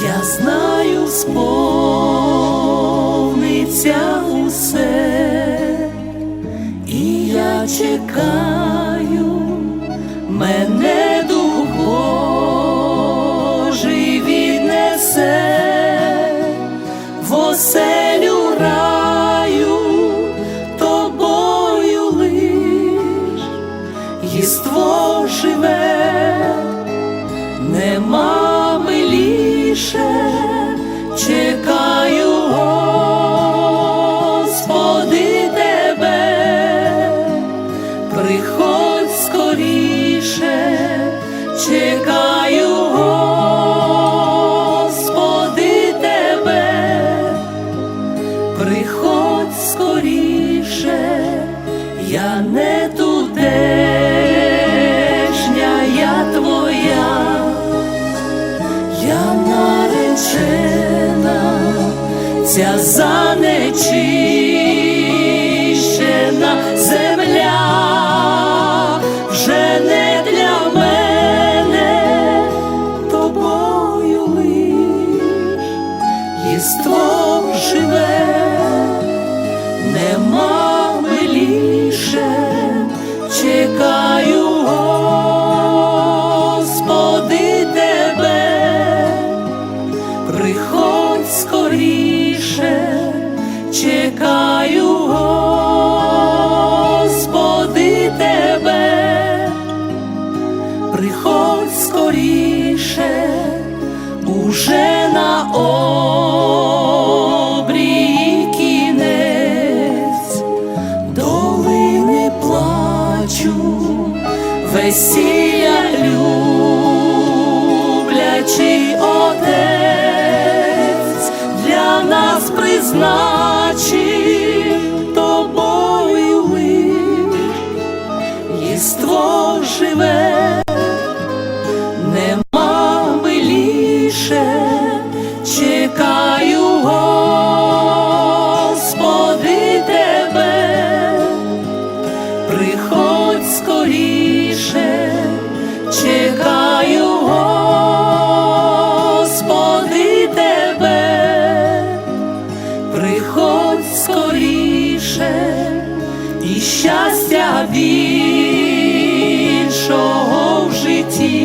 Я знаю, сповниться нема миліше, чекаю, Господи, тебе, приходь скоріше, чекаю, Господи, тебе, приходь скоріше, я не наречена, ця занечищена земля вже не для мене, тобою лиш живе, нема миліше, чекаю, приходь скоріше, чекаю, Господи, тебе, приходь скоріше, уже на обрії кінець, долини плачу, весілля люблячий отець нас призначив тобою ми, єство живе, приходь скоріше, і щастя більшого в житті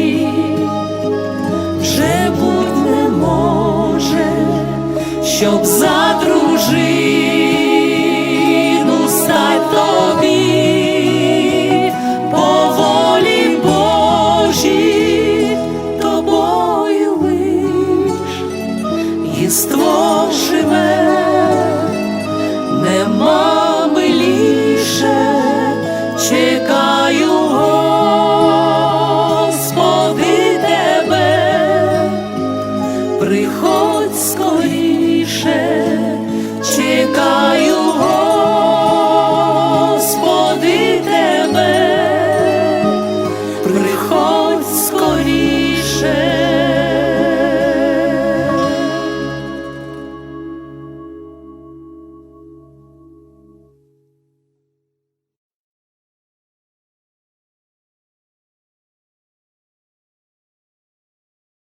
corrijo.